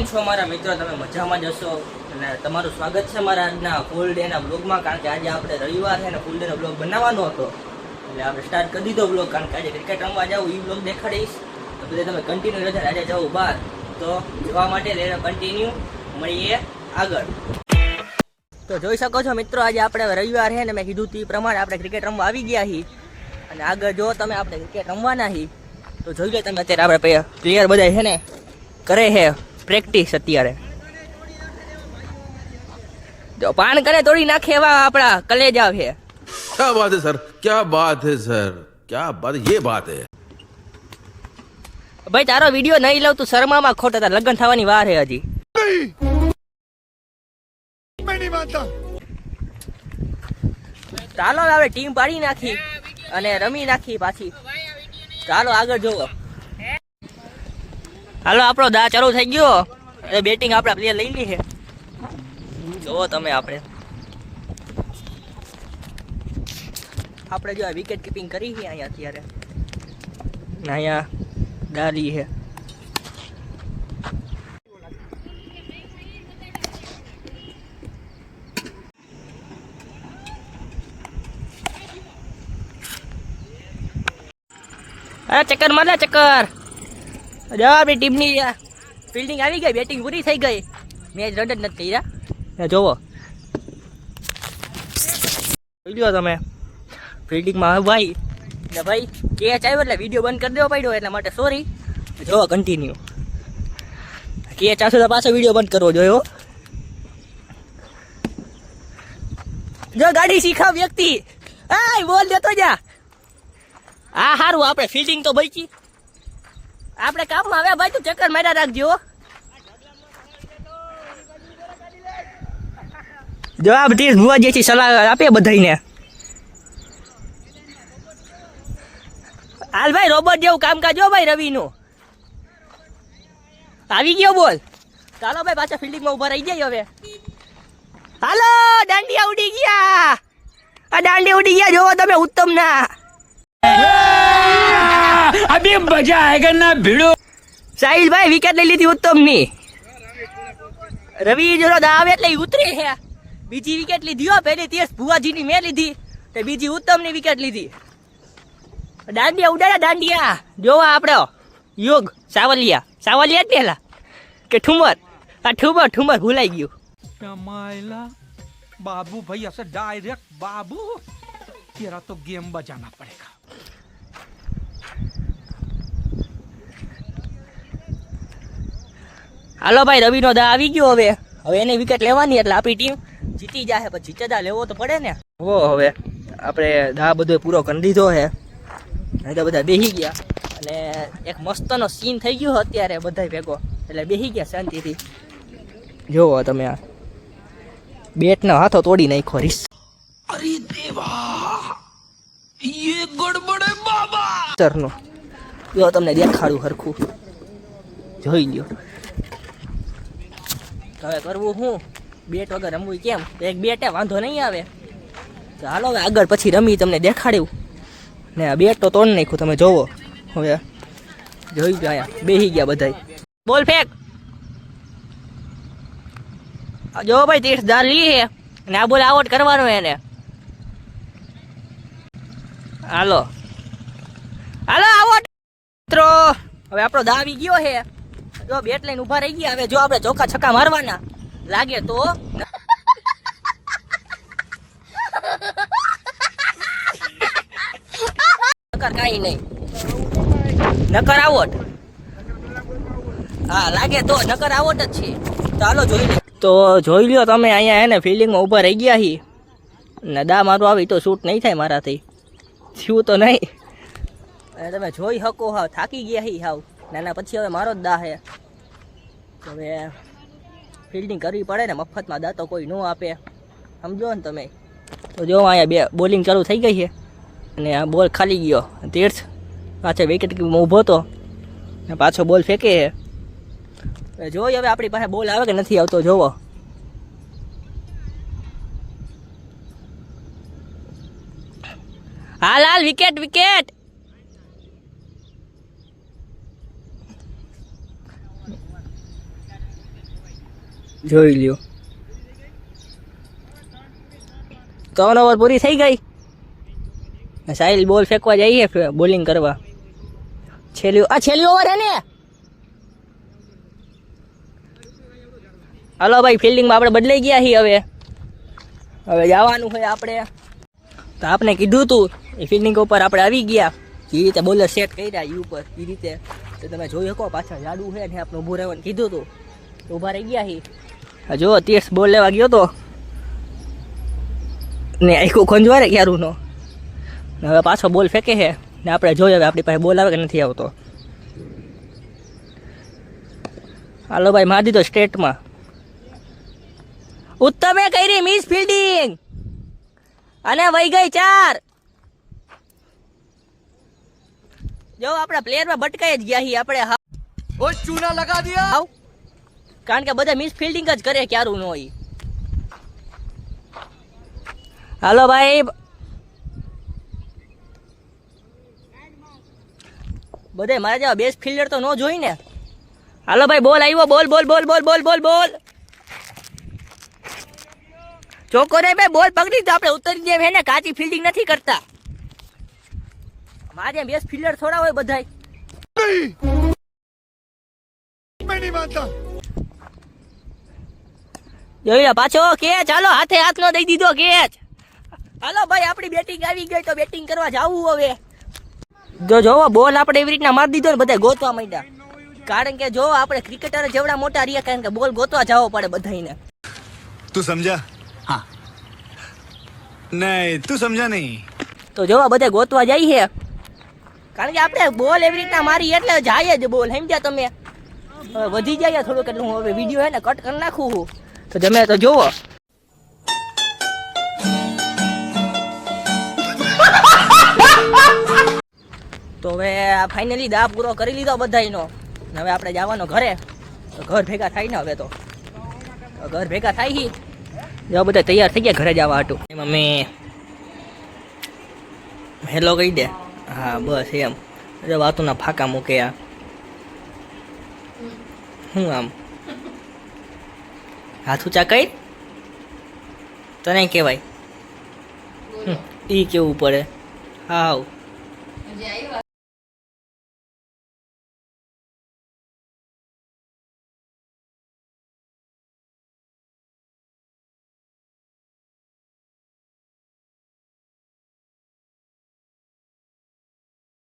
કેમ છો મારા મિત્રો? તમે મજામાં જશો અને તમારું સ્વાગત છે મારા આજના ફૂલ ડેના બ્લોગમાં કારણ કે આજે આપણે રવિવાર છે અને ફૂલ ડેનો બ્લોગ બનાવવાનો હતો. એટલે આપણે સ્ટાર્ટ કરી દીધો બ્લોગ કારણ કે આજે ક્રિકેટ રમવા જાવ એ બ્લોગ દેખાડીશ. તો બધે તમે કન્ટિન્યુ રહેતા આજે જવું બહાર. તો જવા માટે લઈને કન્ટિન્યુ મળીએ આગળ. તો જોઈ શકો છો મિત્રો, આજે આપણે રવિવાર છે ને, મેં કીધું તે પ્રમાણે આપણે ક્રિકેટ રમવા આવી ગયા છીએ. અને આગળ જો તમે આપણે ક્રિકેટ રમવાના છીએ, તો જોઈ લો તમે અત્યારે આપણે પ્લેયર બધા છે ને, કરે છે. પ્રેક્ટિસ અત્યારે. જો પાન કરે તોડી નાખે એવા આપણા કલેજા છે. ક્યા બાત સર? ક્યા બાત હે સર? ક્યા બાત યે બાત હે. ભાઈ તારો વિડિયો નહીં લઉં તું શર્મામાં ખોટ હતા. લગ્ન થવાની વાર હે હજી. ચાલો હવે ટીમ પાડી નાખી અને રમી નાખી પાછી. ચાલો આગળ જોવો. હાલો, આપણો દા ચાલુ થઈ ગયો. એટલે બેટિંગ આપણે પ્લેયર લઈ લઈએ જોવો તમે આપણે. આપણે જો વિકેટ કીપિંગ કરી છે અહીંયા અત્યારે. અહીંયા ડાલી છે. ચક્કર મારે ચક્કર. જો આપણી ટીમની ફિલ્ડિંગ આવી ગઈ બેટિંગ પૂરી થઈ ગઈ. મેચ રન જ નથી કર્યા. જોવો. જોઈ તમે. ફિલ્ડિંગમાં ભાઈ. ને ભાઈ કેચ આવ્યો એટલે વીડિયો બંધ કરી દેવો પડ્યો, એટલા માટે સોરી જોવો કન્ટિન્યુ કેચ આવશે તો પાછો વીડિયો બંધ કરવો જોયો જો ગાડી શીખાવ વ્યક્તિ. આ બોલ દેતો જા. હા સારું આપણે ફિલ્ડિંગ તો બચી. આપણે કામમાં આવ્યા ભાઈ તું ચક્કર માર્યા રાખજો જવાબ આ ભુવા જેથી સલાહ આપે બધાને હાલ ભાઈ રોબોટ જેવું કામકાજ જો ભાઈ રવિનું. આવી ગયો બોલ. ચાલો ભાઈ પાછા ફિલ્ડિંગમાં ઊભા રહી જાય હવે. હાલો દાંડિયા ઉડી ગયા. આ દાંડિયા ઉડી ગયા જોવો તમે ઉત્તમ ના अभी मजा आएगा ना भिड़ो સાહિલભાઈ વિકેટ લઈ લીધી ઉત્તમ ની રવિ જોડો દાવ એટલે ઈ ઉતરી છે બીજી વિકેટ લીધી હો પહેલી તેસ ભુવાજી ની મેં લીધી તે બીજી ઉત્તમ ની વિકેટ લીધી દાંડિયા ઉડાડ્યા દાંડિયા જોવા આપડે યોગ સાવલિયા સાવલિયા જ પેલા કે ઠુમર આ ઠુમર ઠુમર ભૂલાઈ ગયું मायला बाबू भाई ऐसे डायरेक्ट बाबू तेरा तो गेम बजाना पड़ेगा હાલો ભાઈ રવિનો દા આવી ગયો હવે. હવે એની વિકેટ લેવાની એટલે આપણી ટીમ જીતી જશે પણ જીતેદા લેવો તો પડે ને. હો હવે આપણે દા બધો પૂરો કરી દીધો હે. નહીં તો બધા બેસી ગયા. અને એક મસ્તનો સીન થઈ ગયો અત્યારે બધા ભેગો. એટલે બેસી ગયા શાંતિથી. જોવો તમે આ. બેટનો હાથો તોડી નાખ્યો રીસ. અરે દેવા! યે ગડબડે બાબા! તરનો જો તમને દેખાડું હરખું. જોઈ લ્યો. હવે કરવું શું બેટ વગર રમવું કેમ? એક બેટે વાંધો નહીં આવે. તો હાલો હવે આગળ પછી રમી તમને દેખાડ્યું. ને આ બેટ તો તોડ નાખ્યું, તમે જોવો. હવે જોઈ ગયા અહીંયા બેસી ગયા બધા બોલ ફેંક. જો ભાઈ, તીર્થ દાર લી હે. ને આ બોલ આઉટ કરવાનો એને. હાલો. હાલો આવો મિત્રો, હવે આપણો દાવી ગયો છે જો બેટ લઈને ઊભા રહી ગયા, હવે જો આપણે ચોખા છક્કા મારવાના લાગે તો. નકર કાંઈ નહીં. નકર આવોટ હા, લાગે તો નકર આવોટ જ છે. ચાલો જોઈ લો. તો જોઈ લ્યો તમે અહીંયા એને ફિલ્ડિંગમાં ઊભા રહી ગયા હી. ને દા મારું આવી તો શૂટ નહીં થાય મારાથી. થયું તો નહીં. તમે જોઈ શકો હા, થાકી ગયા હી હાવ. નાના પછી હવે મારો જ દાહ હે હવે ફિલ્ડિંગ કરવી પડે ને, મફતમાં દા તો કોઈ ન આપે. સમજો ને તમે. તો જો, અહીંયા બે બોલિંગ ચાલુ થઈ ગઈ છે. અને આ બોલ ખાલી ગયો. તીર્થ પાછો વિકેટ ઊભો હતો. ને પાછો બોલ ફેંકે છે. જોઈએ હવે આપણી પાસે બોલ આવે કે નથી આવતો, જોવો. હાલ હાલ વિકેટ વિકેટ જોઈ લ્યો. ત્રણ ઓવર પૂરી થઈ ગઈ? સાહિલ બોલ ફેંકવા જઈએ બોલિંગ કરવા. છેલ્લી આ છેલ્લી ઓવર હે ને? હાલો ભાઈ ફિલ્ડિંગમાં આપણે બદલાઈ ગયા છીએ હવે. હવે જવાનું હોય આપણે. તો આપણે કીધું તું, એ ફિલ્ડિંગ ઉપર આપણે આવી ગયા. જે રીતે બોલર સેટ કર્યા એ ઉપર, એ રીતે. તો તમે જોઈ શકો, પાછળ જાડું છે ને આપણે ઊભું રહેવાનું કીધું તું તો. ઊભા રહી ગયા હી. જો તીર્થ બોલ લેવા ગયો તો. ને આખું ખંજવારે ક્યારુંનો હવે પાછો બોલ ફેંકે છે ને આપણે જોઈએ હવે આપણી પાસે બોલ આવે કે નથી આવતો. હાલો ભાઈ માર દીધો સ્ટેટમાં. ઉત્તમે કરી મિસ ફિલ્ડિંગ અને વહી ગઈ ચાર. જો આપણા પ્લેયરમાં ભટકાઈ જ ગયા હી આપણે ઓ ચૂના લગા દિયા. આવ. કારણ કે બધા મિસ ફિલ્ડિંગ જ કરે, ક્યારું ન હોય. હાલો ભાઈ. બધે મારા જેવા બેસ્ટ ફિલ્ડર તો ન જોઈ ને. હાલો ભાઈ, બોલ આવ્યો, બોલ બોલ બોલ બોલ બોલ બોલ બોલ. ચોકો રે ભાઈ, બોલ, પકડી તો આપણે ઉતરી જઈએ ને, કાચી ફિલ્ડિંગ નથી કરતા. મારે બેસ્ટ ફિલ્ડર થોડા હોય બધા જોઈ પાછો કેચ. હાલો હાથે હાથ નો દઈ દીધો કેચ. હાલો ભાઈ આપણી બેટિંગ આવી ગઈ તો બેટિંગ કરવા જવું હવે. જો જોવો બોલ આપણે એવી રીતના મારી દીધો ને બધા ગોતવા માંડ્યા. કારણ કે જો આપણે ક્રિકેટર જેવડા મોટા રહ્યા કારણ કે બોલ ગોતવા જવો પડે બધાને તું સમજા? હા. નહીં તું સમજા નહીં. તો જોવા બધા ગોતવા જાય છે. કારણ કે આપણે બોલ એવી રીતના મારી એટલે જાય જ બોલ સમજ્યા તમે? વધી જાય થોડુંક એટલે હું હવે વીડિયો હે ને કટ કરી નાખું હું. તો તમે તો જોવો તો હવે ફાઇનલી દા પૂરો કરી લીધો બધાનો હવે આપણે જવાનો ઘરે. તો ઘર ભેગા થાય ને હવે તો. ઘર ભેગા થાય હી. જો બધા તૈયાર થઈ ગયા ઘરે જવા હતું મમ્મી હેલો કહી દે. હા બસ એમ. વાતુના ફાકા મૂકે આ. શું આમ? હાથ ઊંચા કઈ તને કહેવાય. ઈ કેવું પડે? હાવ